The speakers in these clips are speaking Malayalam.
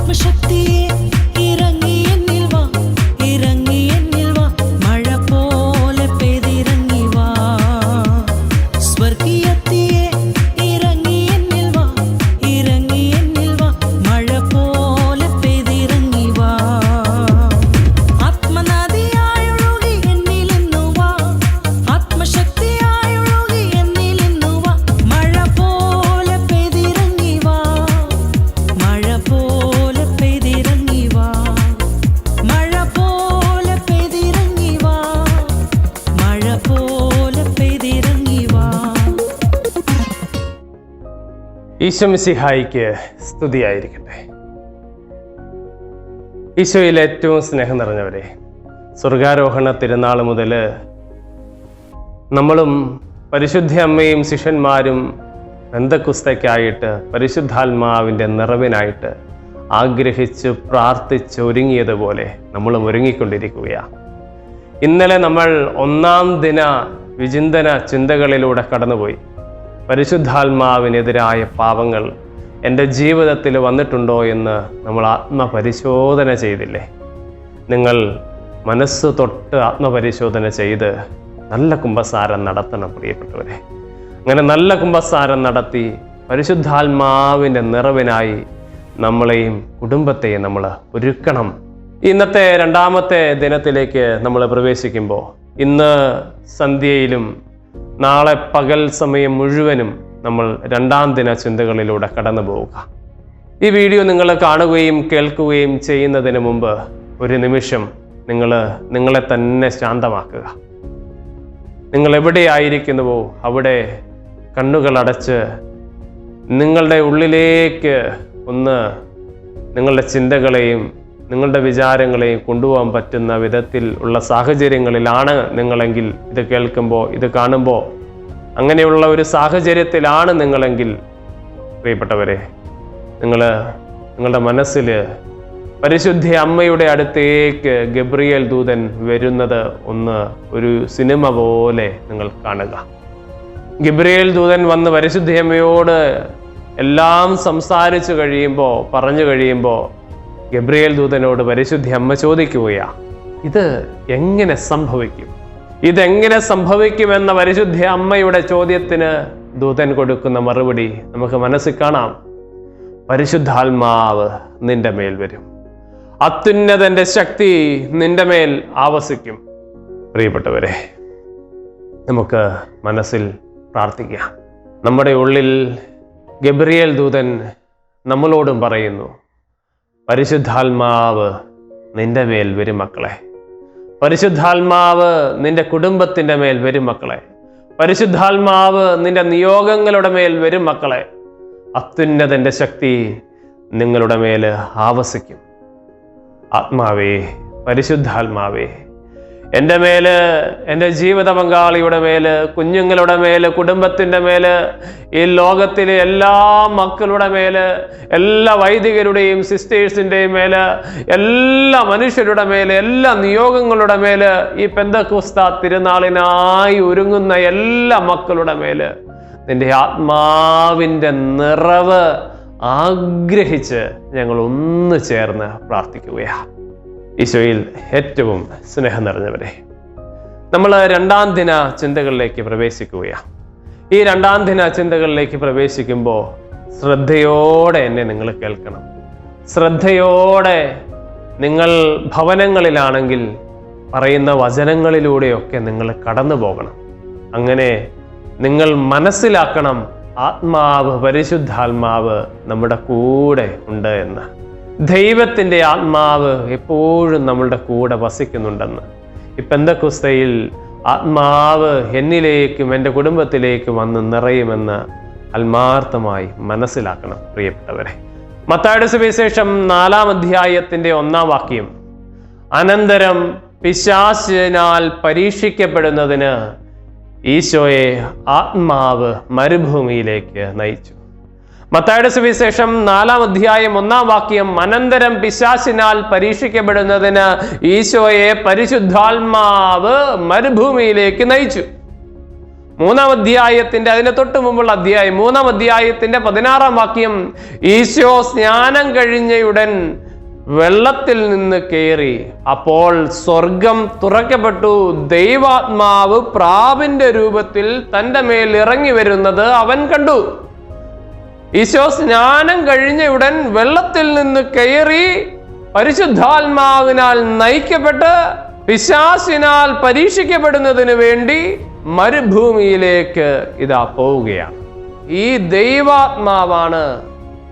आत्मशक्ति ഈശ്വമിസിഹായിക്ക് സ്തുതിയായിരിക്കട്ടെ. ഈശോയിൽ ഏറ്റവും സ്നേഹം നിറഞ്ഞവരെ സ്വർഗാരോഹണ തിരുനാൾ മുതൽ നമ്മളും പരിശുദ്ധ അമ്മയും ശിഷ്യന്മാരും ബന്ധക്കുസ്തയ്ക്കായിട്ട് പരിശുദ്ധാത്മാവിന്റെ നിറവിനായിട്ട് ആഗ്രഹിച്ച് പ്രാർത്ഥിച്ച് ഒരുങ്ങിയതുപോലെ നമ്മളും ഒരുങ്ങിക്കൊണ്ടിരിക്കുകയാണ് ഇന്നലെ നമ്മൾ ഒന്നാം ദിന വിചിന്തന ചിന്തകളിലൂടെ കടന്നുപോയി. പരിശുദ്ധാത്മാവിനെതിരായ പാപങ്ങൾ എന്റെ ജീവിതത്തിൽ വന്നിട്ടുണ്ടോ എന്ന് നമ്മൾ ആത്മപരിശോധന ചെയ്തില്ലേ? നിങ്ങൾ മനസ്സ് തൊട്ട് ആത്മപരിശോധന ചെയ്ത് നല്ല കുംഭസാരം നടത്തണം പ്രിയപ്പെട്ടവരെ. അങ്ങനെ നല്ല കുംഭസാരം നടത്തി പരിശുദ്ധാത്മാവിന്റെ നിറവിനായി നമ്മളെയും കുടുംബത്തെയും നമ്മൾ ഒരുക്കണം. ഇന്നത്തെ രണ്ടാമത്തെ ദിനത്തിലേക്ക് നമ്മൾ പ്രവേശിക്കുമ്പോൾ ഇന്ന് സന്ധ്യയിലും നാളെ പകൽ സമയം മുഴുവനും നമ്മൾ രണ്ടാം ദിന ചിന്തകളിലൂടെ കടന്നു പോവുക. ഈ വീഡിയോ നിങ്ങൾ കാണുകയും കേൾക്കുകയും ചെയ്യുന്നതിന് മുമ്പ് ഒരു നിമിഷം നിങ്ങൾ നിങ്ങളെ തന്നെ ശാന്തമാക്കുക. നിങ്ങൾ എവിടെയായിരിക്കുന്നുവോ അവിടെ കണ്ണുകൾ അടച്ച് നിങ്ങളുടെ ഉള്ളിലേക്ക് ഒന്ന് നിങ്ങളുടെ ചിന്തകളെയും നിങ്ങളുടെ വിചാരങ്ങളെ കൊണ്ടുപോകാൻ പറ്റുന്ന വിധത്തിൽ ഉള്ള സാഹചര്യങ്ങളിലാണ് നിങ്ങളെങ്കിൽ ഇത് കേൾക്കുമ്പോൾ ഇത് കാണുമ്പോൾ അങ്ങനെയുള്ള ഒരു സാഹചര്യത്തിലാണ് നിങ്ങളെങ്കിൽ. പ്രിയപ്പെട്ടവരെ നിങ്ങൾ നിങ്ങളുടെ മനസ്സിൽ പരിശുദ്ധ അമ്മയുടെ അടുത്തേക്ക് ഗബ്രിയേൽ ദൂതൻ വരുന്നത് ഒന്ന് ഒരു സിനിമ പോലെ നിങ്ങൾ കാണുക. ഗബ്രിയേൽ ദൂതൻ വന്ന് പരിശുദ്ധ അമ്മയോട് എല്ലാം സംസാരിച്ചു കഴിയുമ്പോൾ പറഞ്ഞു കഴിയുമ്പോൾ ഗബ്രിയേൽ ദൂതനോട് പരിശുദ്ധി അമ്മ ചോദിക്കുകയാ ഇത് എങ്ങനെ സംഭവിക്കും? ഇതെങ്ങനെ സംഭവിക്കുമെന്ന പരിശുദ്ധ അമ്മയുടെ ചോദ്യത്തിന് ദൂതൻ കൊടുക്കുന്ന മറുപടി നമുക്ക് മനസ്സിൽ കാണാം. പരിശുദ്ധാത്മാവ് നിന്റെ മേൽ വരും. അത്യുന്നതന്റെ ശക്തി നിന്റെ മേൽ ആവസിക്കും. പ്രിയപ്പെട്ടവരെ നമുക്ക് മനസ്സിൽ പ്രാർത്ഥിക്കാം. നമ്മുടെ ഉള്ളിൽ ഗബ്രിയേൽ ദൂതൻ നമ്മളോടും പറയുന്നു പരിശുദ്ധാത്മാവ് നിന്റെ മേൽ വരും മക്കളെ. പരിശുദ്ധാത്മാവ് നിന്റെ കുടുംബത്തിന്റെ മേൽ വരും മക്കളെ. പരിശുദ്ധാത്മാവ് നിന്റെ നിയോഗങ്ങളുടെ മേൽ വരും മക്കളെ. അത്യുന്നതന്റെ ശക്തി നിങ്ങളുടെ മേൽ ആവസിക്കും. ആത്മാവേ പരിശുദ്ധാത്മാവേ എന്റെ മേൽ എന്റെ ജീവിത പങ്കാളിയുടെ മേൽ കുഞ്ഞുങ്ങളുടെ മേൽ കുടുംബത്തിന്റെ മേൽ ഈ ലോകത്തിലെ എല്ലാ മക്കളുടെ മേൽ എല്ലാ വൈദികരുടെയും സിസ്റ്റേഴ്സിന്റെയും മേൽ എല്ലാ മനുഷ്യരുടെ മേൽ എല്ലാ നിയോഗങ്ങളുടെ മേൽ ഈ പെന്തക്കുസ്ത തിരുനാളിനായി ഒരുങ്ങുന്ന എല്ലാ മക്കളുടെ മേൽ നിന്റെ ആത്മാവിന്റെ നിറവ് ആഗ്രഹിച്ച് ഞങ്ങൾ ഒന്ന് ചേർന്ന് പ്രാർത്ഥിക്കുകയാണ് ഈശോയിൽ ഏറ്റവും സ്നേഹം നിറഞ്ഞവരെ. നമ്മൾ രണ്ടാം ദിന ചിന്തകളിലേക്ക് പ്രവേശിക്കുകയാണ് ഈ രണ്ടാം ദിന ചിന്തകളിലേക്ക് പ്രവേശിക്കുമ്പോൾ ശ്രദ്ധയോടെ എന്നെ നിങ്ങൾ കേൾക്കണം. ശ്രദ്ധയോടെ നിങ്ങൾ ഭവനങ്ങളിലാണെങ്കിൽ പറയുന്ന വചനങ്ങളിലൂടെയൊക്കെ നിങ്ങൾ കടന്നു പോകണം. അങ്ങനെ നിങ്ങൾ മനസ്സിലാക്കണം ആത്മാവ് പരിശുദ്ധാത്മാവ് നമ്മുടെ കൂടെ ഉണ്ട് എന്ന്. ദൈവത്തിന്റെ ആത്മാവ് എപ്പോഴും നമ്മളുടെ കൂടെ വസിക്കുന്നുണ്ടെന്ന്. ഇപ്പം പെന്തക്കുസ്തയിൽ ആത്മാവ് എന്നിലേക്കും എന്റെ കുടുംബത്തിലേക്കും വന്ന് നിറയുമെന്ന് ആത്മാർത്ഥമായി മനസ്സിലാക്കണം പ്രിയപ്പെട്ടവരെ. മത്തായുടെ സുവിശേഷം നാലാം അധ്യായത്തിന്റെ ഒന്നാം വാക്യം അനന്തരം പിശാസിനാൽ പരീക്ഷിക്കപ്പെടുന്നതിന് ഈശോയെ ആത്മാവ് മരുഭൂമിയിലേക്ക് നയിച്ചു. മത്തായുടെ സുവിശേഷം നാലാം അധ്യായം ഒന്നാം വാക്യം അനന്തരം പിശാസിനാൽ പരീക്ഷിക്കപ്പെടുന്നതിന് ഈശോയെ പരിശുദ്ധാത്മാവ് മരുഭൂമിയിലേക്ക് നയിച്ചു. മൂന്നാം അധ്യായത്തിന്റെ അതിന് തൊട്ട് മുമ്പുള്ള അധ്യായം മൂന്നാം അധ്യായത്തിന്റെ പതിനാറാം വാക്യം ഈശോ സ്നാനം കഴിഞ്ഞയുടൻ വെള്ളത്തിൽ നിന്ന് കയറി അപ്പോൾ സ്വർഗം തുറക്കപ്പെട്ടു. ദൈവാത്മാവ് പ്രാവിന്റെ രൂപത്തിൽ തന്റെ മേൽ ഇറങ്ങി വരുന്നത് അവൻ കണ്ടു. ഈശോ സ്നാനം കഴിഞ്ഞ ഉടൻ വെള്ളത്തിൽ നിന്ന് കയറി പരിശുദ്ധാത്മാവിനാൽ നയിക്കപ്പെട്ട് പിശാസിനാൽ പരീക്ഷിക്കപ്പെടുന്നതിന് വേണ്ടി മരുഭൂമിയിലേക്ക് ഇതാ പോവുകയാണ്. ഈ ദൈവാത്മാവാണ്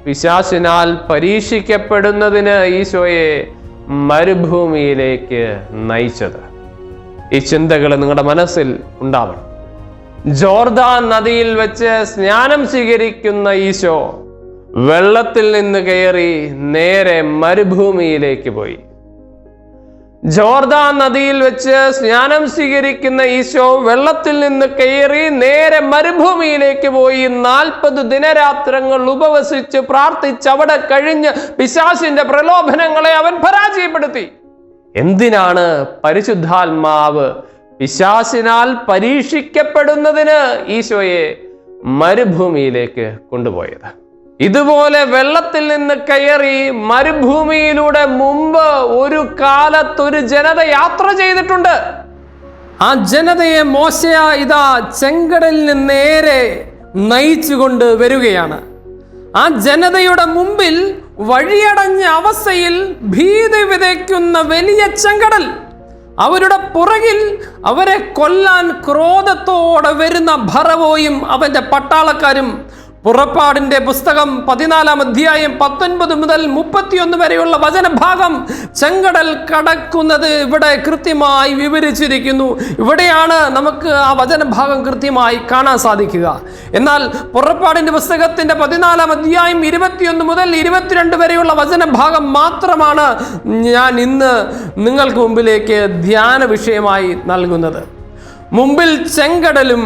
പിശാസിനാൽ പരീക്ഷിക്കപ്പെടുന്നതിന് ഈശോയെ മരുഭൂമിയിലേക്ക് നയിച്ചത്. ഈ ചിന്തകൾ നിങ്ങളുടെ മനസ്സിൽ ഉണ്ടാവണം. ജോർദാൻ നദിയിൽ വെച്ച് സ്നാനം സ്വീകരിക്കുന്ന ഈശോ വെള്ളത്തിൽ നിന്ന് കയറി നേരെ മരുഭൂമിയിലേക്ക് പോയി. ജോർദാൻ നദിയിൽ വെച്ച് സ്നാനം സ്വീകരിക്കുന്ന ഈശോ വെള്ളത്തിൽ നിന്ന് കയറി നേരെ മരുഭൂമിയിലേക്ക് പോയി. നാൽപ്പത് ദിനരാത്രങ്ങൾ ഉപവസിച്ച് പ്രാർത്ഥിച്ച് അവിടെ കഴിഞ്ഞ് പിശാസിന്റെ പ്രലോഭനങ്ങളെ അവൻ പരാജയപ്പെടുത്തി. എന്തിനാണ് പരിശുദ്ധാത്മാവ് പിശാസിനാൽ പരീക്ഷിക്കപ്പെടുന്നതിന് ഈശോയെ മരുഭൂമിയിലേക്ക് കൊണ്ടുപോയത്. ഇതുപോലെ വെള്ളത്തിൽ നിന്ന് കയറി മരുഭൂമിയിലൂടെ മുമ്പ് ഒരു കാലത്തൊരു ജനത യാത്ര ചെയ്തിട്ടുണ്ട്. ആ ജനതയെ മോശയ ഇതാ നിന്ന് നേരെ നയിച്ചുകൊണ്ട് വരികയാണ്. ആ ജനതയുടെ മുമ്പിൽ വഴിയടഞ്ഞ അവസ്ഥയിൽ ഭീതി വിതയ്ക്കുന്ന വലിയ ചെങ്കടൽ. അവരുടെ പുറകിൽ അവരെ കൊല്ലാൻ ക്രോധത്തോടെ വരുന്ന ഭറവോയും അവന്റെ പട്ടാളക്കാരും പുറപ്പാടിന്റെ പുസ്തകം പതിനാലാം അധ്യായം പത്തൊൻപത് മുതൽ മുപ്പത്തിയൊന്ന് വരെയുള്ള വചനഭാഗം ചെങ്കടൽ കടക്കുന്നത് ഇവിടെ കൃത്യമായി വിവരിച്ചിരിക്കുന്നു. ഇവിടെയാണ് നമുക്ക് ആ വചനഭാഗം കൃത്യമായി കാണാൻ സാധിക്കുക. എന്നാൽ പുറപ്പാടിന്റെ പുസ്തകത്തിന്റെ പതിനാലാം അധ്യായം ഇരുപത്തിയൊന്ന് മുതൽ ഇരുപത്തിരണ്ട് വരെയുള്ള വചനഭാഗം മാത്രമാണ് ഞാൻ ഇന്ന് നിങ്ങൾക്ക് മുമ്പിലേക്ക് ധ്യാന വിഷയമായി നൽകുന്നത്. മുമ്പിൽ ചെങ്കടലും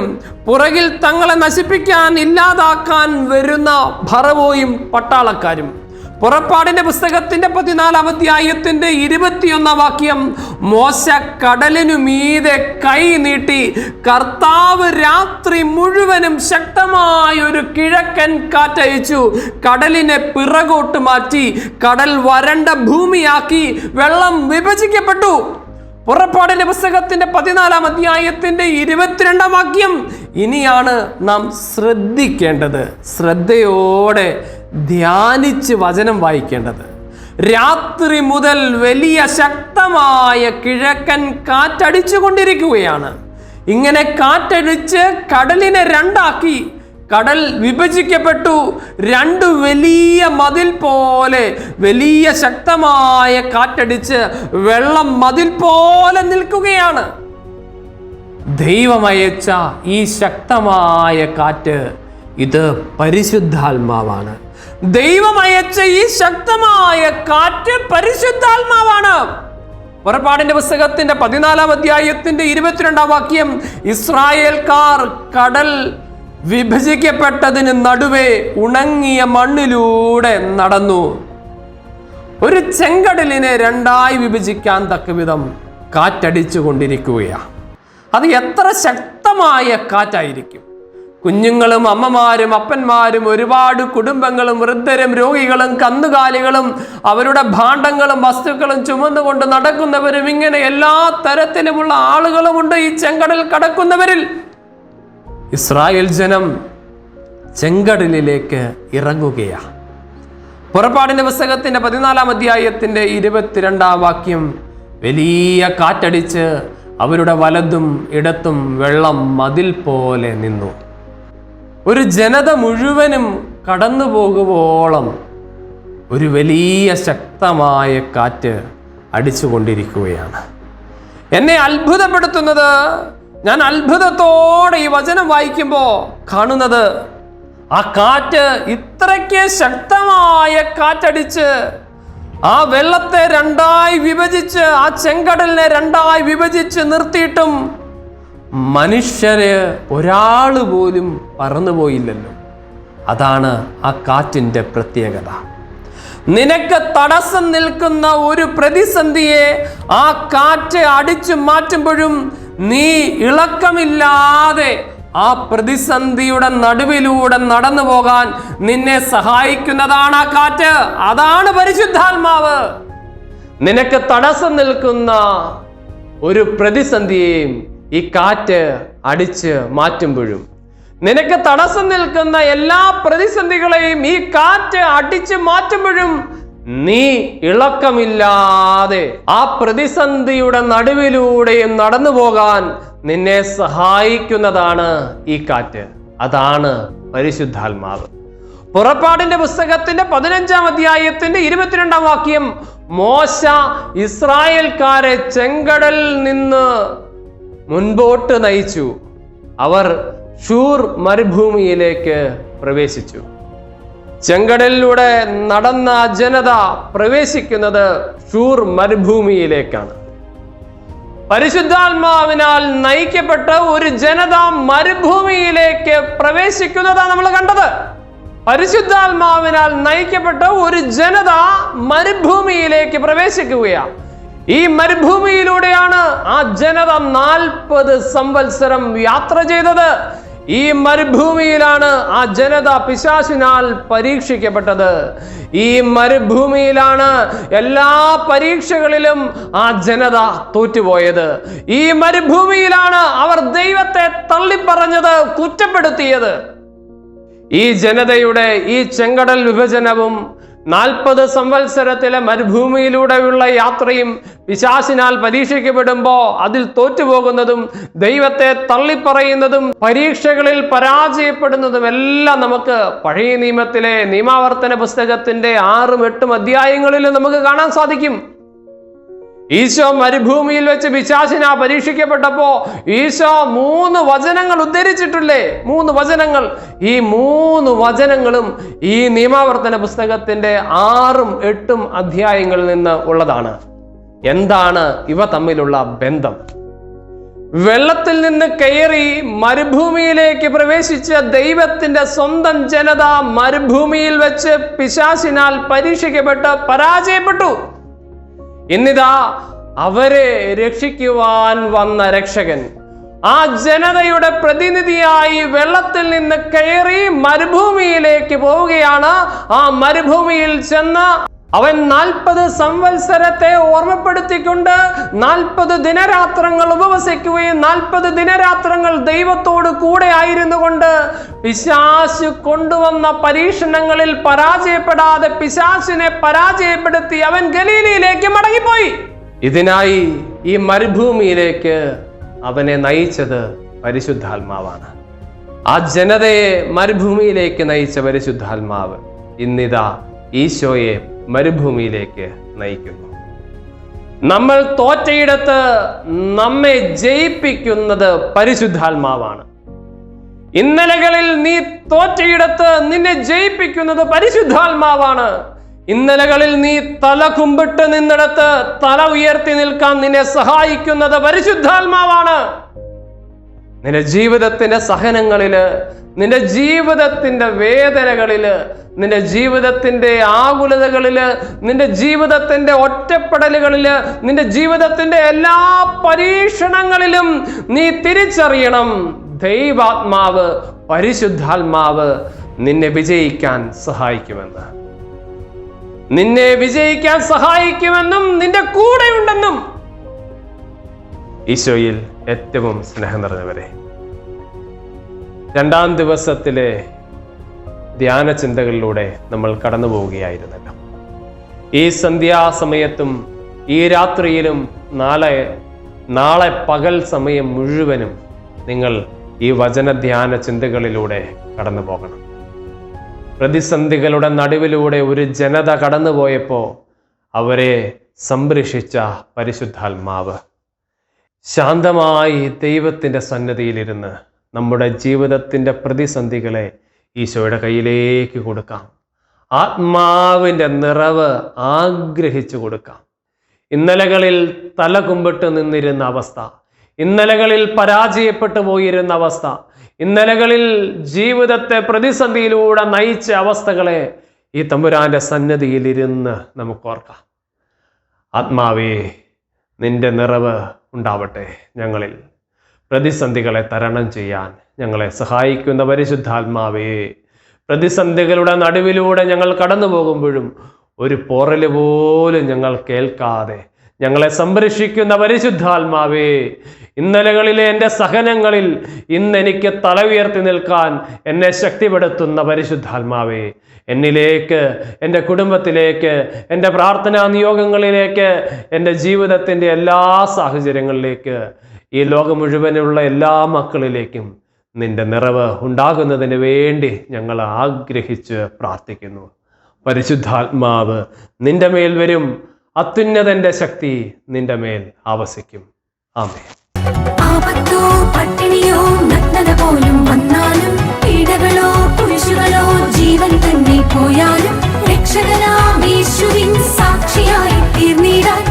പുറകിൽ തങ്ങളെ നശിപ്പിക്കാൻ ഇല്ലാതാക്കാൻ വരുന്ന ഭറവോയും പട്ടാളക്കാരും. പുറപ്പാടിന്റെ പുസ്തകത്തിന്റെ പതിനാലാം അധ്യായത്തിന്റെ ഇരുപത്തിയൊന്നാം വാക്യം മോശ കടലിനു മീതെ കൈ നീട്ടി കർത്താവ് രാത്രി മുഴുവനും ശക്തമായ ഒരു കിഴക്കൻ കാറ്റയച്ചു കടലിനെ പിറകോട്ട് മാറ്റി കടൽ വരണ്ട ഭൂമിയാക്കി വെള്ളം വിഭജിക്കപ്പെട്ടു. പുറപ്പാടിന്റെ പുസ്തകത്തിന്റെ പതിനാലാം അധ്യായത്തിന്റെ ഇരുപത്തിരണ്ടാം വാക്യം. ഇനിയാണ് നാം ശ്രദ്ധിക്കേണ്ടത്. ശ്രദ്ധയോടെ ധ്യാനിച്ച് വചനം വായിക്കേണ്ടത്. രാത്രി മുതൽ വലിയ ശക്തമായ കിഴക്കൻ കാറ്റടിച്ചു കൊണ്ടിരിക്കുകയാണ് ഇങ്ങനെ കാറ്റടിച്ച് കടലിനെ രണ്ടാക്കി കടൽ വിഭജിക്കപ്പെട്ടു. രണ്ട് വലിയ മതിൽ പോലെ വലിയ ശക്തമായ കാറ്റടിച്ച് വെള്ളം മതിൽ പോലെ നിൽക്കുകയാണ്. ദൈവമയച്ച ഈ ശക്തമായ കാറ്റ് ഇത് പരിശുദ്ധാത്മാവാണ്. ദൈവമയച്ച ഈ ശക്തമായ കാറ്റ് പരിശുദ്ധാത്മാവാണ്. പുറപ്പാടിന്റെ പുസ്തകത്തിന്റെ പതിനാലാം അധ്യായത്തിന്റെ ഇരുപത്തിരണ്ടാം വാക്യം ഇസ്രായേൽക്കാർ കടൽ വിഭജിക്കപ്പെട്ടതിന് നടുവേ ഉണങ്ങിയ മണ്ണിലൂടെ നടന്നു. ഒരു ചെങ്കടലിനെ രണ്ടായി വിഭജിക്കാൻ തക്കവിധം കാറ്റടിച്ചു കൊണ്ടിരിക്കുകയാണ് അത് എത്ര ശക്തമായ കാറ്റായിരിക്കും. കുഞ്ഞുങ്ങളും അമ്മമാരും അപ്പന്മാരും ഒരുപാട് കുടുംബങ്ങളും വൃദ്ധരും രോഗികളും കന്നുകാലികളും അവരുടെ ഭാണ്ഡങ്ങളും വസ്തുക്കളും ചുമന്നുകൊണ്ട് നടക്കുന്നവരും ഇങ്ങനെ എല്ലാ തരത്തിലുമുള്ള ആളുകളുമുണ്ട് ഈ ചെങ്കടൽ കടക്കുന്നവരിൽ. ഇസ്രായേൽ ജനം ചെങ്കടലിലേക്ക് ഇറങ്ങുകയാണ് പുറപ്പാടിന്റെ പുസ്തകത്തിന്റെ പതിനാലാം അധ്യായത്തിന്റെ ഇരുപത്തിരണ്ടാം വാക്യം വലിയ കാറ്റടിച്ച് അവരുടെ വലതും ഇടത്തും വെള്ളം മതിൽ പോലെ നിന്നു. ഒരു ജനത മുഴുവനും കടന്നു പോകുവോളം ഒരു വലിയ ശക്തമായ കാറ്റ് അടിച്ചുകൊണ്ടിരിക്കുകയാണ്. എന്നെ അത്ഭുതപ്പെടുത്തുന്നത് ഞാൻ അത്ഭുതത്തോടെ ഈ വചനം വായിക്കുമ്പോൾ കാണുന്നത് ആ കാറ്റ് ഇത്രയ്ക്ക് ശക്തമായ കാറ്റടിച്ച് ആ വെള്ളത്തെ രണ്ടായി വിഭജിച്ച് ആ ചെങ്കടലിനെ രണ്ടായി വിഭജിച്ച് നിർത്തിയിട്ടും മനുഷ്യര് ഒരാൾ പോലും പറന്നുപോയില്ലല്ലോ അതാണ് ആ കാറ്റിന്റെ പ്രത്യേകത. നിനക്ക് തടസ്സം നിൽക്കുന്ന ഒരു പ്രതിസന്ധിയെ ആ കാറ്റ് അടിച്ചു മാറ്റുമ്പോഴും നീ ഇളക്കമില്ലാതെ ആ പ്രതിസന്ധിയുടെ നടുവിലൂടെ നടന്നു പോകാൻ നിന്നെ സഹായിക്കുന്നതാണ് ആ കാറ്റ്. അതാണ് പരിശുദ്ധാത്മാവ്. നിനക്ക് തടസ്സം നിൽക്കുന്ന ഒരു പ്രതിസന്ധിയെയും ഈ കാറ്റ് അടിച്ച് മാറ്റുമ്പോഴും. നിനക്ക് തടസ്സം നിൽക്കുന്ന എല്ലാ പ്രതിസന്ധികളെയും ഈ കാറ്റ് അടിച്ച് മാറ്റുമ്പോഴും നീ ഇളക്കമില്ലാതെ ആ പ്രതിസന്ധിയുടെ നടുവിലൂടെയും നടന്നു പോകാൻ നിന്നെ സഹായിക്കുന്നതാണ് ഈ കാറ്റ്. അതാണ് പരിശുദ്ധാത്മാവ്. പുറപ്പാടിന്റെ പുസ്തകത്തിന്റെ പതിനഞ്ചാം അധ്യായത്തിന്റെ ഇരുപത്തിരണ്ടാം വാക്യം മോശ ഇസ്രായേൽക്കാരെ ചെങ്കടൽ നിന്ന് മുൻപോട്ട് നയിച്ചു. അവർ ഷൂർ മരുഭൂമിയിലേക്ക് പ്രവേശിച്ചു. ചെങ്കടലിലൂടെ നടന്ന ജനത പ്രവേശിക്കുന്നത് ഷൂർ മരുഭൂമിയിലേക്കാണ്. പരിശുദ്ധാത്മാവിനാൽ നയിക്കപ്പെട്ട ഒരു ജനത മരുഭൂമിയിലേക്ക് പ്രവേശിക്കുന്നതാണ് നമ്മൾ കണ്ടത്. പരിശുദ്ധാത്മാവിനാൽ നയിക്കപ്പെട്ട ഒരു ജനത മരുഭൂമിയിലേക്ക് പ്രവേശിക്കുകയാണ് ഈ മരുഭൂമിയിലൂടെയാണ് ആ ജനത നാൽപ്പത് സംവത്സരം യാത്ര ചെയ്തത്. ഈ മരുഭൂമിയിലാണ് ആ ജനത പിശാശിനാൽ പരീക്ഷിക്കപ്പെട്ടത്. ഈ മരുഭൂമിയിലാണ് എല്ലാ പരീക്ഷകളിലും ആ ജനത തോറ്റുപോയത്. ഈ മരുഭൂമിയിലാണ് അവർ ദൈവത്തെ തള്ളിപ്പറഞ്ഞത് കുറ്റപ്പെടുത്തിയത്. ഈ ജനതയുടെ ഈ ചെങ്കടൽ വിഭജനവും നാൽപ്പത് സംവത്സരത്തിലെ മരുഭൂമിയിലൂടെയുള്ള യാത്രയും പിശാസിനാൽ പരീക്ഷിക്കപ്പെടുമ്പോൾ അതിൽ തോറ്റുപോകുന്നതും ദൈവത്തെ തള്ളിപ്പറയുന്നതും പരീക്ഷകളിൽ പരാജയപ്പെടുന്നതും എല്ലാം നമുക്ക് പഴയ നിയമത്തിലെ നിയമാവർത്തന പുസ്തകത്തിന്റെ ആറും എട്ടും അധ്യായങ്ങളിലും നമുക്ക് കാണാൻ സാധിക്കും. ഈശോ മരുഭൂമിയിൽ വെച്ച് പിശാചിന പരീക്ഷിക്കപ്പെട്ടപ്പോ ഈശോ മൂന്ന് വചനങ്ങൾ ഉദ്ധരിച്ചിട്ടില്ലേ? മൂന്ന് വചനങ്ങൾ. ഈ മൂന്ന് വചനങ്ങളും ഈ നിയമാവർത്തന പുസ്തകത്തിന്റെ ആറും എട്ടും അധ്യായങ്ങളിൽ നിന്ന് ഉള്ളതാണ്. എന്താണ് ഇവ തമ്മിലുള്ള ബന്ധം? വെള്ളത്തിൽ നിന്ന് കയറി മരുഭൂമിയിലേക്ക് പ്രവേശിച്ച ദൈവത്തിന്റെ സ്വന്തം ജനത മരുഭൂമിയിൽ വെച്ച് പിശാസിനാൽ പരീക്ഷിക്കപ്പെട്ട് പരാജയപ്പെട്ടു. ഇന്നിതാ അവരെ രക്ഷിക്കുവാൻ വന്ന രക്ഷകൻ. ആ ജനതയുടെ പ്രതിനിധിയായി വെള്ളത്തിൽ നിന്ന് കയറി മരുഭൂമിയിലേക്ക് പോവുകയാണ്. ആ മരുഭൂമിയിൽ ചെന്ന് അവൻ നാൽപ്പത് സംവത്സരത്തെ ഓർമ്മപ്പെടുത്തിക്കൊണ്ട് നാൽപ്പത് ദിനരാത്രങ്ങൾ ഉപവസിക്കുകയും നാൽപ്പത് ദിനരാത്രങ്ങൾ ദൈവത്തോട് കൂടെ ആയിരുന്നു കൊണ്ട് പിശാശ് കൊണ്ടുവന്ന പരീക്ഷണങ്ങളിൽ പരാജയപ്പെടാതെ പിശാശിനെ പരാജയപ്പെടുത്തി അവൻ ഗലീലയിലേക്ക് മടങ്ങിപ്പോയി. ഇതിനായി ഈ മരുഭൂമിയിലേക്ക് അവനെ നയിച്ചത് പരിശുദ്ധാത്മാവാണ്. ആ ജനതയെ മരുഭൂമിയിലേക്ക് നയിച്ച പരിശുദ്ധാത്മാവ് ഇന്നിതാ ഈശോയെ മരുഭൂമിയിലേക്ക് നയിക്കുന്നു. നമ്മൾ തോറ്റയിടത്ത് നമ്മെ ജയിപ്പിക്കുന്നത് പരിശുദ്ധാത്മാവാണ്. ഇന്നലകളിൽ നീ തോറ്റയിടത്ത് നിന്നെ ജയിപ്പിക്കുന്നത് പരിശുദ്ധാത്മാവാണ്. ഇന്നലകളിൽ നീ തല കുമ്പിട്ട് നിന്നിടത്ത് തല ഉയർത്തി നിൽക്കാൻ നിന്നെ സഹായിക്കുന്നത് പരിശുദ്ധാത്മാവാണ്. നിന്റെ ജീവിതത്തിന്റെ സഹനങ്ങളിൽ നിന്റെ ജീവിതത്തിന്റെ വേദനകളിൽ നിന്റെ ജീവിതത്തിന്റെ ആകുലതകളിൽ നിന്റെ ജീവിതത്തിന്റെ ഒറ്റപ്പെടലുകളിൽ നിന്റെ ജീവിതത്തിന്റെ എല്ലാ പരീക്ഷണങ്ങളിലും നീ തിരിച്ചറിയണം. ദൈവാത്മാവ് പരിശുദ്ധാത്മാവ് നിന്നെ വിജയിക്കാൻ സഹായിക്കുമെന്ന്. നിന്നെ വിജയിക്കാൻ സഹായിക്കുമെന്നും നിന്റെ കൂടെയുണ്ടെന്നും ഈശോയിൽ ഏറ്റവും സ്നേഹം നിറഞ്ഞവരെ. രണ്ടാം ദിവസത്തിലെ ധ്യാന ചിന്തകളിലൂടെ നമ്മൾ കടന്നു പോവുകയായിരുന്നല്ലോ. ഈ സന്ധ്യാസമയത്തും ഈ രാത്രിയിലും നാളെ നാളെ പകൽ സമയം മുഴുവനും നിങ്ങൾ ഈ വചന ധ്യാന ചിന്തകളിലൂടെ കടന്നു പോകണം. പ്രതിസന്ധികളുടെ നടുവിലൂടെ ഒരു ജനത കടന്നുപോയപ്പോൾ അവരെ സംരക്ഷിച്ച പരിശുദ്ധാത്മാവ് ശാന്തമായി ദൈവത്തിന്റെ സന്നദ്ധിയിലിരുന്ന് നമ്മുടെ ജീവിതത്തിന്റെ പ്രതിസന്ധികളെ ഈശോയുടെ കയ്യിലേക്ക് കൊടുക്കാം. ആത്മാവിന്റെ നിറവ് ആഗ്രഹിച്ചു കൊടുക്കാം. ഇന്നലകളിൽ തല കുമ്പിട്ട് നിന്നിരുന്ന അവസ്ഥ ഇന്നലകളിൽ പരാജയപ്പെട്ടു പോയിരുന്ന അവസ്ഥ ഇന്നലകളിൽ ജീവിതത്തെ പ്രതിസന്ധിയിലൂടെ നയിച്ച അവസ്ഥകളെ ഈ തമ്പുരാന്റെ സന്നദ്ധിയിലിരുന്ന് നമുക്ക് ഓർക്കാം. ആത്മാവേ നിന്റെ നിറവ് ഉണ്ടാവട്ടെ ഞങ്ങളിൽ. പ്രതിസന്ധികളെ തരണം ചെയ്യാൻ ഞങ്ങളെ സഹായിക്കുന്ന പരിശുദ്ധാത്മാവേ. പ്രതിസന്ധികളുടെ നടുവിലൂടെ ഞങ്ങൾ കടന്നു പോകുമ്പോഴും ഒരു പോറൽ പോലും ഞങ്ങൾ കേൾക്കാതെ ഞങ്ങളെ സംരക്ഷിക്കുന്ന പരിശുദ്ധാത്മാവേ ഇന്നലകളിലെ എന്റെ സഹനങ്ങളിൽ ഇന്ന് എനിക്ക് തല ഉയർത്തി നിൽക്കാൻ എന്നെ ശക്തിപ്പെടുത്തുന്ന പരിശുദ്ധാത്മാവേ എന്നിലേക്ക് എന്റെ കുടുംബത്തിലേക്ക് എന്റെ പ്രാർത്ഥനാ നിയോഗങ്ങളിലേക്ക് എന്റെ ജീവിതത്തിന്റെ എല്ലാ സാഹചര്യങ്ങളിലേക്ക് ഈ ലോകം മുഴുവനുള്ള എല്ലാ മക്കളിലേക്കും നിന്റെ നിറവ് ഉണ്ടാകുന്നതിന് വേണ്ടി ഞങ്ങൾ ആഗ്രഹിച്ച് പ്രാർത്ഥിക്കുന്നു. പരിശുദ്ധാത്മാവ് നിന്റെ മേൽ വരും. അത്യുന്നതന്റെ ശക്തി നിന്റെ മേൽ ആവസിക്കും. ആമേ ആപത്തോ പട്ടിണിയോ നഗ്നത പോലും വന്നാലും ഇടകളോ കുരിശുകളോ ജീവൻ തന്നെ പോയാലും രക്ഷകനാം യേശുവിൻ സാക്ഷിയായി തീർന്നിടാൻ